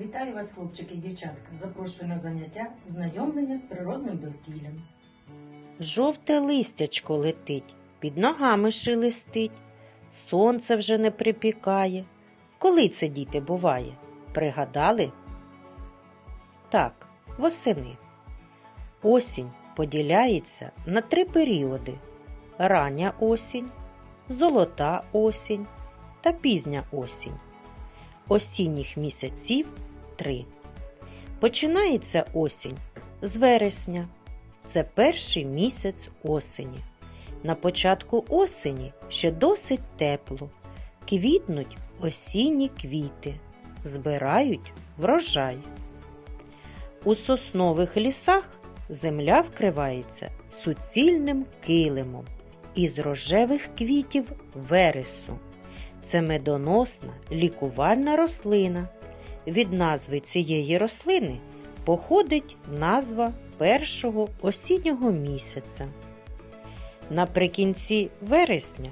Вітаю вас, хлопчики і дівчатка. Запрошую на заняття знайомлення з природним довкіллям. Жовте листячко летить, під ногами шелестить, сонце вже не припікає. Коли це діти буває? Пригадали? Так, восени. Осінь поділяється на три періоди: рання осінь, золота осінь та пізня осінь. Осінніх місяців три. Починається осінь з вересня. Це перший місяць осені. На початку осені ще досить тепло. Квітнуть осінні квіти, збирають врожай. У соснових лісах земля вкривається суцільним килимом із рожевих квітів вересу. Це медоносна лікувальна рослина. Від назви цієї рослини походить назва першого осіннього місяця. Наприкінці вересня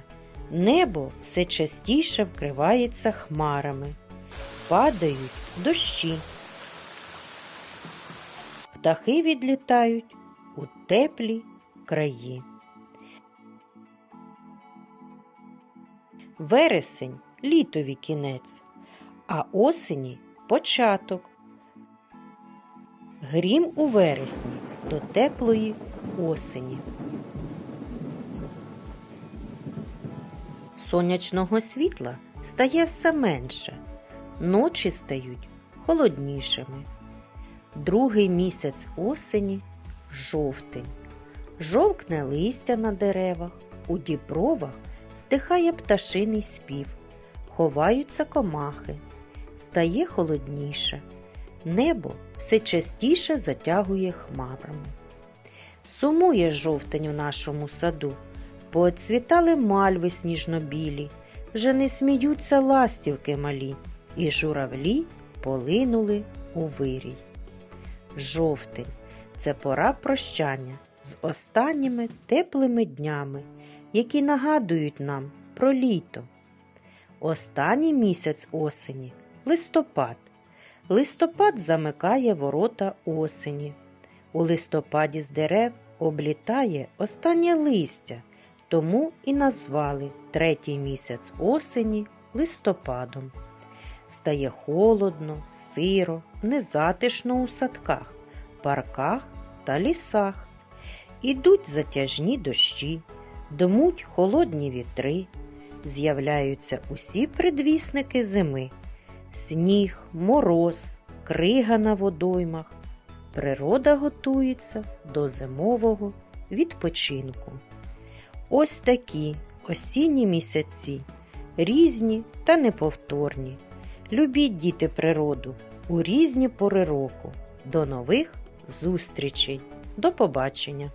небо все частіше вкривається хмарами, падають дощі. Птахи відлітають у теплі краї. Вересень літові кінець, а осені початок. Грім у вересні до теплої осені. Сонячного світла стає все менше, ночі стають холоднішими. Другий місяць осені жовтень. Жовкне листя на деревах, у дібровах стихає пташиний спів, ховаються комахи, стає холодніше. Небо все частіше затягує хмарами. Сумує жовтень у нашому саду, пооцвітали мальви сніжно-білі, вже не сміються ластівки малі, і журавлі полинули у вирій. Жовтень це пора прощання з останніми теплими днями, які нагадують нам про літо. Останній місяць осені листопад. Листопад замикає ворота осені. У листопаді з дерев облітає останнє листя, тому і назвали третій місяць осені листопадом. Стає холодно, сиро, незатишно у садках, парках та лісах. Ідуть затяжні дощі, дмуть холодні вітри, з'являються усі предвісники зими сніг, мороз, крига на водоймах. Природа готується до зимового відпочинку. Ось такі осінні місяці, різні та неповторні. Любіть діти природу у різні пори року. До нових зустрічей. До побачення!